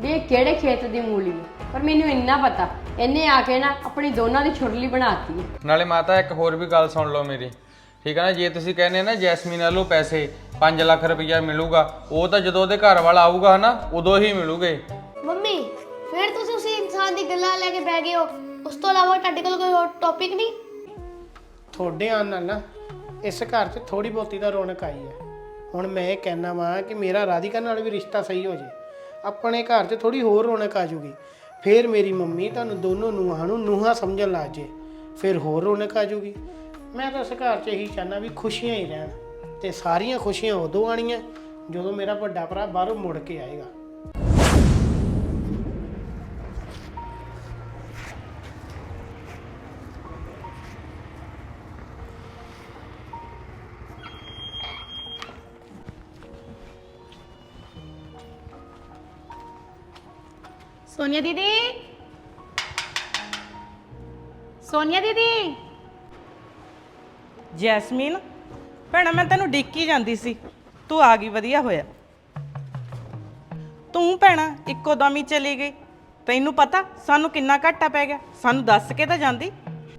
ਵੀ ਇਹ ਕਿਹੜੇ ਖੇਤ ਦੀ ਮੂਲੀ ਹੈ? ਪਰ ਮੈਨੂੰ ਇੰਨਾ ਪਤਾ ਇਹਨੇ ਆ ਕੇ ਨਾ ਆਪਣੀ ਦੋਨਾਂ ਦੀ ਛੁਰਲੀ ਬਣਾਤੀ ਹੈ। ਨਾਲੇ ਮਾਤਾ ਇੱਕ ਹੋਰ ਵੀ ਗੱਲ ਸੁਣ ਲਓ ਮੇਰੀ। ਠੀਕ ਹੈ ਨਾ ਜੇ ਤੁਸੀਂ ਕਹਿੰਦੇ ਨਾ ਜੈਸਮੀਨ ਵੱਲੋਂ ਪੈਸੇ 5 ਲੱਖ ਰੁਪਈਆ ਮਿਲੂਗਾ ਉਹ ਤਾਂ ਜਦੋਂ ਉਹਦੇ ਘਰ ਵਾਲਾ ਆਊਗਾ ਨਾ ਉਦੋਂ ਹੀ ਮਿਲੂਗੇ। ਮੰਮੀ ਫਿਰ ਤੁਸੀਂ ਉਸੇ ਇਨਸਾਨ ਦੀ ਗੱਲਾਂ ਲੈ ਕੇ ਬਹਿ ਗਏ ਹੋ। ਉਸ ਤੋਂ ਇਲਾਵਾ ਤੁਹਾਡੇ ਕੋਲ ਕੋਈ ਹੋਰ ਟੌਪਿਕ ਨਹੀਂ? ਤੁਹਾਡੇ ਆਉਣ ਨਾਲ ਨਾ ਇਸ ਘਰ 'ਚ ਥੋੜੀ ਬਹੁਤੀ ਤਾਂ ਰੌਣਕ ਆਈ ਹੈ। ਹੁਣ ਮੈਂ ਇਹ ਕਹਿਣਾ ਵਾਂ ਕਿ ਮੇਰਾ ਰਾਧਿਕਾ ਨਾਲ ਵੀ ਰਿਸ਼ਤਾ ਸਹੀ ਹੋ ਜੇ। ਆਪਣੇ ਘਰ 'ਚ ਥੋੜੀ ਹੋਰ ਰੌਣਕ ਆ ਜੂਗੀ ਫਿਰ ਮੇਰੀ ਮੰਮੀ ਤੁਹਾਨੂੰ ਦੋਨੋਂ ਨੂੰਹਾਂ ਨੂੰ ਨੂੰਹਾਂ ਸਮਝਣ ਲੱਗ ਜੇ। ਫਿਰ ਹੋਰ ਰੌਣਕ ਆ ਜੂਗੀ ਮੈਂ ਤਾਂ ਇਸ ਘਰ 'ਚ ਇਹੀ ਚਾਹਨਾ ਵੀ ਖੁਸ਼ੀਆਂ ਹੀ ਰਹਿਣ ਤੇ ਸਾਰੀਆਂ ਖੁਸ਼ੀਆਂ ਉਦੋਂ ਆਣੀਆਂ ਜਦੋਂ ਮੇਰਾ ਵੱਡਾ ਭਰਾ ਬਾਹਰੋਂ ਮੁੜ ਕੇ ਆਏਗਾ। ਸੋਨੀਆ ਦੀਦੀ। ਸੋਨੀਆ ਦੀਦੀ। ਜੈਸਮੀਨ ਭੈਣਾ ਮੈਂ ਤੈਨੂੰ ਡਿੱਕੀ ਜਾਂਦੀ ਸੀ। ਤੂੰ ਆ ਗਈ ਵਧੀਆ ਹੋਇਆ। ਤੂੰ ਭੈਣਾ ਇੱਕੋ ਦਮ ਹੀ ਚਲੀ ਗਈ। ਤੈਨੂੰ ਪਤਾ ਸਾਨੂੰ ਕਿੰਨਾ ਘਾਟਾ ਪੈ ਗਿਆ। ਸਾਨੂੰ ਦੱਸ ਕੇ ਤਾਂ ਜਾਂਦੀ।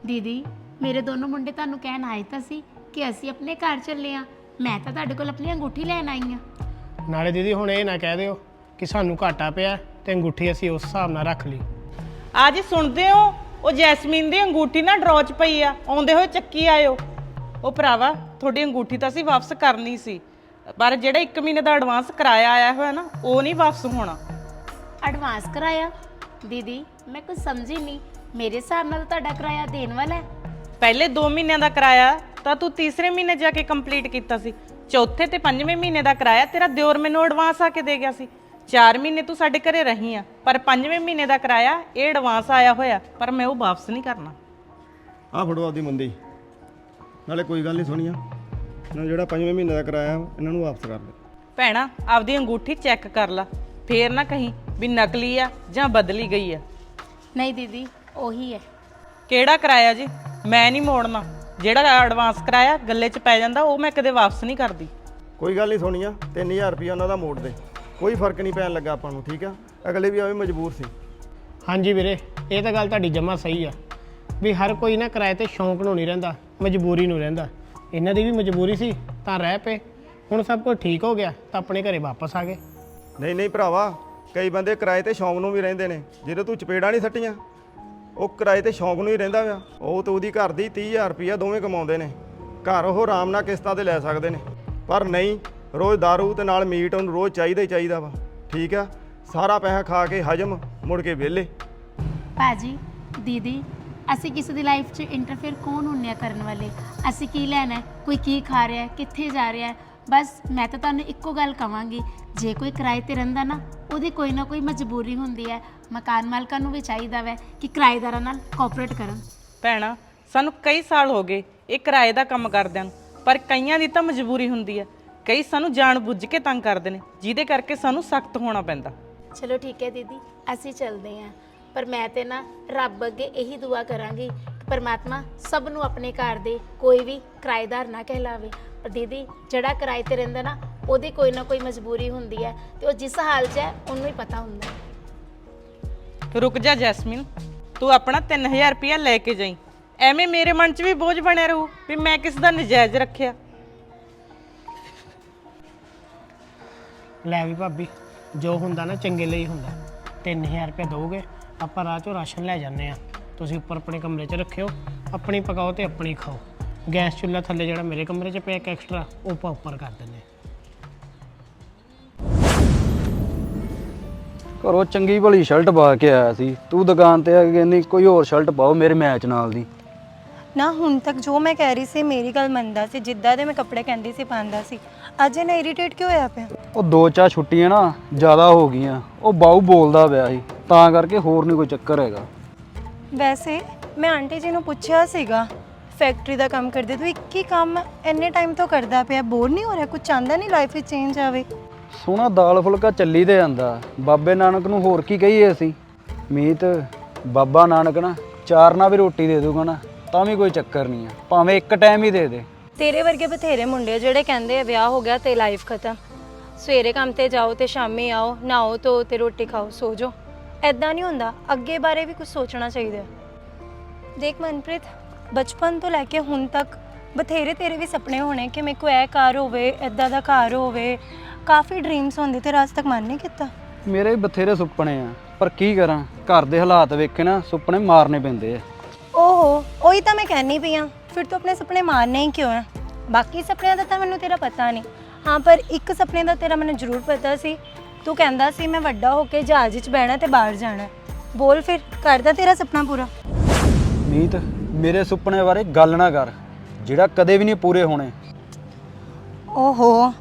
ਦੀਦੀ ਮੇਰੇ ਦੋਨੋਂ ਮੁੰਡੇ ਤੁਹਾਨੂੰ ਕਹਿਣ ਆਏ ਤਾਂ ਸੀ ਕਿ ਅਸੀਂ ਆਪਣੇ ਘਰ ਚੱਲੇ ਆ। ਮੈਂ ਤਾਂ ਤੁਹਾਡੇ ਕੋਲ ਆਪਣੀ ਅੰਗੂਠੀ ਲੈਣ ਆਈ ਆ। ਨਾਲੇ ਦੀਦੀ ਹੁਣ ਇਹ ਨਾ ਕਹਿ ਦਿਓ ਕਿ ਸਾਨੂੰ ਘਾਟਾ ਪਿਆ। ਤੇ ਅੰਗੂਠੀ ਅਸੀਂ ਉਸ ਹਿਸਾਬ ਨਾਲ ਰੱਖ ਲਈ। ਆ ਜੀ ਸੁਣਦੇ ਹੋ? ਉਹ ਜੈਸਮੀਨ ਦੀ ਅੰਗੂਠੀ ਨਾ ਡਰੋ ਚ ਪਈ ਆ। ਆਉਂਦੇ ਹੋਏ ਚੱਕੀ ਆਇਓ। ਉਹ ਭਰਾਵਾ ਤੁਹਾਡੀ ਅੰਗੂਠੀ ਤਾਂ ਅਸੀਂ ਵਾਪਸ ਕਰਨੀ ਸੀ। ਪਰ ਜਿਹੜਾ 1 ਮਹੀਨੇ ਦਾ ਐਡਵਾਂਸ ਕਿਰਾਇਆ ਆਇਆ ਹੋਇਆ ਨਾ ਉਹ ਨਹੀਂ ਵਾਪਸ ਹੋਣਾ। ਐਡਵਾਂਸ ਕਰਾਇਆ? ਦੀਦੀ ਮੈਂ ਕੁਝ ਸਮਝੀ ਨਹੀਂ ਮੇਰੇ ਹਿਸਾਬ ਨਾਲ ਤਾਂ ਤੁਹਾਡਾ ਕਿਰਾਇਆ ਦੇਣ ਵਾਲਾ ਹੈ। ਪਹਿਲੇ 2 ਮਹੀਨਿਆਂ ਦਾ ਕਿਰਾਇਆ ਤਾਂ ਤੂੰ ਤੀਸਰੇ ਮਹੀਨੇ ਜਾ ਕੇ ਕੰਪਲੀਟ ਕੀਤਾ ਸੀ। ਚੌਥੇ ਤੇ ਪੰਜਵੇਂ ਮਹੀਨੇ ਦਾ ਕਿਰਾਇਆ ਤੇਰਾ ਦਿਓਰ ਮੈਨੂੰ ਐਡਵਾਂਸ ਆ ਕੇ ਦੇ ਗਿਆ ਸੀ। 4 ਮਹੀਨੇ ਤੂੰ ਸਾਡੇ ਘਰੇ ਰਹੀ ਆ ਪਰ ਪੰਜਵੇਂ ਮਹੀਨੇ ਦਾ ਕਿਰਾਇਆ ਇਹ ਐਡਵਾਂਸ ਆਇਆ ਹੋਇਆ ਪਰ ਮੈਂ ਉਹ ਵਾਪਸ ਨਹੀਂ ਕਰਨਾ। ਆਹ ਫੜੋ ਆਪਦੀ ਮੰਦੀ। ਨਾਲੇ ਕੋਈ ਗੱਲ ਨਹੀਂ ਸੁਣੀਆਂ ਨਾ ਜਿਹੜਾ ਪੰਜਵੇਂ ਮਹੀਨੇ ਦਾ ਕਿਰਾਇਆ ਇਹਨਾਂ ਨੂੰ ਵਾਪਸ ਕਰ ਦੇ। ਭੈਣਾ ਆਪਦੀ ਅੰਗੂਠੀ ਚੈੱਕ ਕਰ ਲਾ। ਫੇਰ ਨਾ ਕਹੀਂ ਵੀ ਨਕਲੀ ਆ ਜਾਂ ਬਦਲੀ ਗਈ ਆ। ਨਹੀਂ ਦੀਦੀ ਉਹੀ ਹੈ। ਕਿਹੜਾ ਕਿਰਾਇਆ ਜੀ? ਮੈਂ ਨਹੀਂ ਮੋੜਨਾ। ਜਿਹੜਾ ਐਡਵਾਂਸ ਕਿਰਾਇਆ ਗੱਲੇ 'ਚ ਪੈ ਜਾਂਦਾ ਉਹ ਮੈਂ ਕਦੇ ਵਾਪਸ ਨਹੀਂ ਕਰਦੀ। ਕੋਈ ਗੱਲ ਨਹੀਂ ਸੁਣੀਆਂ 3000 ਰੁਪਇਆ ਉਹਨਾਂ ਦਾ ਮੋੜ ਦੇ। ਕੋਈ ਫ਼ਰਕ ਨਹੀਂ ਪੈਣ ਲੱਗਾ ਆਪਾਂ ਨੂੰ ਠੀਕ ਆ? ਅਗਲੇ ਵੀ ਆਵੇ ਮਜਬੂਰ ਸੀ। ਹਾਂਜੀ ਵੀਰੇ ਇਹ ਤਾਂ ਗੱਲ ਤੁਹਾਡੀ ਜਮਾ ਸਹੀ ਆ। ਵੀ ਹਰ ਕੋਈ ਨਾ ਕਿਰਾਏ ਤੇ ਸ਼ੌਂਕ ਨੂੰ ਨਹੀਂ ਰਹਿੰਦਾ ਮਜਬੂਰੀ ਨੂੰ ਰਹਿੰਦਾ। ਇਹਨਾਂ ਦੀ ਵੀ ਮਜਬੂਰੀ ਸੀ ਤਾਂ ਰਹਿ ਪਏ। ਹੁਣ ਸਭ ਕੁਝ ਠੀਕ ਹੋ ਗਿਆ ਤਾਂ ਆਪਣੇ ਘਰੇ ਵਾਪਸ ਆ ਗਏ। ਨਹੀਂ ਨਹੀਂ ਭਰਾਵਾ ਕਈ ਬੰਦੇ ਕਿਰਾਏ ਤੇ ਸ਼ੌਂਕ ਨੂੰ ਵੀ ਰਹਿੰਦੇ ਨੇ ਜਿਹੜੇ ਤੂੰ ਚਪੇੜਾ ਨਹੀਂ ਸੱਟੀਆਂ। ਉਹ ਕਿਰਾਏ ਤੇ ਸ਼ੌਂਕ ਨੂੰ ਹੀ ਰਹਿੰਦਾ ਵਾ। ਉਹ ਤੇ ਉਹਦੀ ਘਰ ਦੀ 30000 ਰੁਪਇਆ ਦੋਵੇਂ ਕਮਾਉਂਦੇ ਨੇ। ਘਰ ਉਹ ਆਰਾਮ ਨਾਲ ਕਿਸ਼ਤਾਂ ਤੇ ਲੈ ਸਕਦੇ ਨੇ। ਪਰ ਨਹੀਂ ਰੋਜ਼ ਦਾਰੂ ਤੇ ਨਾਲ ਮੀਟ ਉਹਨੂੰ ਰੋਜ਼ ਚਾਹੀਦਾ ਹੀ ਚਾਹੀਦਾ ਵਾ। ਠੀਕ ਆ? ਸਾਰਾ ਪੈਸਾ ਖਾ ਕੇ ਹਜਮ ਮੁੜ ਕੇ ਵਿਹਲੇ। ਭਾਜੀ ਦੀਦੀ ਅਸੀਂ ਕਿਸੇ ਦੀ ਲਾਈਫ 'ਚ ਇੰਟਰਫੇਅਰ ਕੌਣ ਹੁੰਨੇ ਆ ਕਰਨ ਵਾਲੇ? ਅਸੀਂ ਕੀ ਲੈਣਾ ਹੈ? ਕੋਈ ਕੀ ਖਾ ਰਿਹਾ ਹੈ? ਕਿੱਥੇ ਜਾ ਰਿਹਾ ਹੈ? ਬਸ ਮੈਂ ਤਾਂ ਤੁਹਾਨੂੰ ਇੱਕੋ ਗੱਲ ਕਵਾਂਗੀ ਜੇ ਕੋਈ ਕਿਰਾਏ ਤੇ ਰਹਿੰਦਾ ਨਾ ਉਹਦੀ ਕੋਈ ਨਾ ਕੋਈ ਮਜਬੂਰੀ ਹੁੰਦੀ ਹੈ। ਮਕਾਨ ਮਾਲਕਾਂ ਨੂੰ ਵੀ ਚਾਹੀਦਾ ਵੈ ਕਿ ਕਿਰਾਏਦਾਰਾਂ ਨਾਲ ਕੋਆਪਰੇਟ ਕਰਨ। ਭੈਣਾ ਸਾਨੂੰ ਕਈ ਸਾਲ ਹੋ ਗਏ ਇਹ ਕਿਰਾਏ ਦਾ ਕੰਮ ਕਰਦਿਆਂ ਨੂੰ ਪਰ ਕਈਆਂ ਦੀ ਤਾਂ ਮਜਬੂਰੀ ਹੁੰਦੀ ਹੈ। ਕਈ ਸਾਨੂੰ ਜਾਣ ਬੁੱਝ ਕੇ ਤੰਗ ਕਰਦੇ ਨੇ ਜਿਹਦੇ ਕਰਕੇ ਸਾਨੂੰ ਸਖਤ ਹੋਣਾ ਪੈਂਦਾ। ਚਲੋ ਠੀਕ ਹੈ ਦੀਦੀ ਅਸੀਂ ਚੱਲਦੇ ਹਾਂ। ਪਰ ਮੈਂ ਤੇ ਨਾ ਰੱਬ ਅੱਗੇ ਇਹੀ ਦੁਆ ਕਰਾਂਗੀ ਕਿ ਪਰਮਾਤਮਾ ਸਭ ਨੂੰ ਆਪਣੇ ਘਰ ਦੇ ਕੋਈ ਵੀ ਕਿਰਾਏਦਾਰ ਨਾ ਕਹਿਲਾਵੇ। ਪਰ ਦੀਦੀ ਜਿਹੜਾ ਕਿਰਾਏ ਤੇ ਰਹਿੰਦਾ ਨਾ ਉਹਦੀ ਕੋਈ ਨਾ ਕੋਈ ਮਜਬੂਰੀ ਹੁੰਦੀ ਹੈ ਤੇ ਉਹ ਜਿਸ ਹਾਲ 'ਚ ਹੈ ਉਹਨੂੰ ਹੀ ਪਤਾ ਹੁੰਦਾ ਹੈ। ਰੁਕ ਜਾ ਜੈਸਮੀਨ ਤੂੰ ਆਪਣਾ 3000 ਰੁਪਇਆ ਲੈ ਕੇ ਜਾਈ। ਐਵੇਂ ਮੇਰੇ ਮਨ 'ਚ ਵੀ ਬੋਝ ਬਣਿਆ ਰਹੂ ਵੀ ਮੈਂ ਕਿਸ ਦਾ ਨਜਾਇਜ਼ ਰੱਖਿਆ। ਲੈ ਵੀ ਭਾਬੀ ਜੋ ਹੁੰਦਾ ਨਾ ਚੰਗੇ ਲਈ ਹੁੰਦਾ। 3000 ਰੁਪਏ ਦੋਗੇ ਆਪਾਂ ਰਾਹ ਚੋਂ ਰਾਸ਼ਨ ਲੈ ਜਾਂਦੇ ਆ ਤੁਸੀਂ ਉੱਪਰ ਆਪਣੇ ਕਮਰੇ 'ਚ ਰੱਖਿਓ ਆਪਣੀ ਪਕਾਓ ਤੇ ਆਪਣੀ ਖਾਓ। ਗੈਸ ਚੁੱਲ੍ਹਾ ਥੱਲੇ ਜਿਹੜਾ ਮੇਰੇ ਕਮਰੇ 'ਚ ਪਿਆ ਇੱਕ ਐਕਸਟਰਾ ਉਹ ਆਪਾਂ ਉੱਪਰ ਕਰ ਦਿੰਦੇ ਹਾਂ। ਘਰੋਂ ਚੰਗੀ ਭਲੀ ਸ਼ਰਟ ਪਾ ਕੇ ਆਇਆ ਸੀ। ਤੂੰ ਦੁਕਾਨ ਤੇ ਆ ਕੇ ਕਹਿੰਦੀ ਕੋਈ ਹੋਰ ਸ਼ਰਟ ਪਾਓ ਮੇਰੇ ਮੈਚ ਨਾਲ ਦੀ। ਨਾ ਹੁਣ ਤੱਕ ਜੋ ਮੈਂ ਕਹਿ ਰਹੀ ਸੀ ਮੇਰੀ ਗੱਲ ਮੰਨਦਾ ਸੀ। ਜਿੱਦਾਂ ਦੇ ਮੈਂ ਕੱਪੜੇ ਕਹਿੰਦੀ ਸੀ ਪਾਉਂਦਾ ਸੀ। ਅੱਜ ਇਹ ਇਰੀਟੇਟ ਕਿਉਂ ਹੋਇਆ ਪਿਆ? ਉਹ ਦੋ ਚਾਰ ਛੁੱਟੀਆਂ ਨਾ ਜ਼ਿਆਦਾ ਹੋ ਗਈਆਂ। ਉਹ ਬਾਊ ਬੋਲਦਾ ਪਿਆ ਸੀ ਤਾਂ ਕਰਕੇ ਹੋਰ ਨਹੀਂ ਕੋਈ ਚੱਕਰ ਹੈਗਾ। ਵੈਸੇ ਮੈਂ ਆਂਟੀ ਜੀ ਨੂੰ ਪੁੱਛਿਆ ਸੀਗਾ ਫੈਕਟਰੀ ਦਾ ਕੰਮ ਕਰਦੇ ਤੂੰ ਇੱਕ ਹੀ ਕੰਮ ਇੰਨੇ ਟਾਈਮ ਤੋਂ ਕਰਦਾ ਪਿਆ ਬੋਰ ਨਹੀਂ ਹੋ ਰਿਹਾ? ਕੁਝ ਚਾਹੁੰਦਾ ਨਹੀਂ ਲਾਈਫ ਵਿੱਚ ਚੇਂਜ ਆਵੇ? ਸੋਹਣਾ ਦਾਲ ਫੁਲਕਾ ਚੱਲੀ ਤੇ ਜਾਂਦਾ। ਬਾਬੇ ਨਾਨਕ ਨੂੰ ਹੋਰ ਕੀ ਕਹੀਏ ਅਸੀਂ? ਮੀਤ ਬਾਬਾ ਨਾਨਕ ਨਾ ਚਾਰ ਨਾਲ ਵੀ ਰੋਟੀ ਦੇ ਦੂਗਾ ਨਾ ਤਾਂ ਵੀ ਕੋਈ ਚੱਕਰ ਨਹੀਂ ਆ। ਭਾਵੇਂ ਇੱਕ ਟਾਈਮ ਹੀ ਦੇ ਦੇ। ਤੇਰੇ ਵਰਗੇ ਬਥੇਰੇ ਮੁੰਡੇ ਆ ਜਿਹੜੇ ਕਹਿੰਦੇ ਆ ਵਿਆਹ ਹੋ ਗਿਆ ਤੇ ਲਾਈਫ ਖਤਮ। ਸਵੇਰੇ ਕੰਮ ਤੇ ਜਾਓ ਤੇ ਸ਼ਾਮੀ ਆਓ ਨਹਾਓ ਧੋ ਤੇ ਰੋਟੀ ਖਾਓ ਸੋ ਜਾਓ। ਐਦਾਂ ਨਹੀਂ ਹੁੰਦਾ ਅੱਗੇ ਬਾਰੇ ਵੀ ਕੁਝ ਸੋਚਣਾ ਚਾਹੀਦਾ। ਹੈ। ਦੇਖ ਮਨਪ੍ਰੀਤ ਬਚਪਨ ਤੋਂ ਲੈ ਕੇ ਹੁਣ ਤੱਕ ਬਥੇਰੇ ਤੇਰੇ ਵੀ ਸੁਪਨੇ ਹੋਣੇ ਕਿ ਮੇਰੇ ਕੋ ਇਹ ਘਰ ਹੋਵੇ ਐਦਾਂ ਦਾ ਘਰ ਹੋਵੇ। ਕਾਫੀ ਡ੍ਰੀਮਸ ਹੁੰਦੇ ਤੇ ਅੱਜ ਤੱਕ ਮਨ ਨਹੀਂ ਕੀਤਾ। ਮੇਰੇ ਵੀ ਬਥੇਰੇ ਸੁਪਨੇ ਆ ਪਰ ਕੀ ਕਰਾਂ? ਘਰ ਦੇ ਹਾਲਾਤ ਵੇਖੇ ਨਾ ਸੁਪਨੇ ਮਾਰਨੇ ਪੈਂਦੇ ਆ। ਓਹੋ ਉਹੀ ਤਾਂ ਮੈਂ ਕਹਿਣੀ ਪਈ ਆ। ਫਿਰ ਤੂੰ ਆਪਣੇ ਸੁਪਨੇ ਮਾਰਨੇ ਹੀ ਕਿਉਂ ਹੈ ਬਾਕੀ ਸੁਪਨਿਆਂ ਦਾ ਤਾਂ ਮੈਨੂੰ ਤੇਰਾ ਪਤਾ ਨਹੀਂ। ਹਾਂ ਪਰ ਇੱਕ ਸੁਪਨੇ ਦਾ ਤੇਰਾ ਮੈਨੂੰ ਜ਼ਰੂਰ ਪਤਾ ਸੀ। ਤੂੰ ਕਹਿੰਦਾ ਸੀ ਮੈਂ ਵੱਡਾ ਹੋ ਕੇ ਜਹਾਜ਼ 'ਚ ਬਹਿਣਾ ਤੇ ਬਾਹਰ ਜਾਣਾ ਬੋਲ ਫਿਰ ਕਰਦਾ ਤੇਰਾ ਸੁਪਨਾ ਪੂਰਾ। ਮੀਤ ਮੇਰੇ ਸੁਪਨੇ ਬਾਰੇ ਗੱਲ ਨਾ ਕਰ। ਜਿਹੜਾ ਕਦੇ ਵੀ ਨਹੀਂ ਪੂਰੇ ਹੋਣੇ। ਓਹੋ।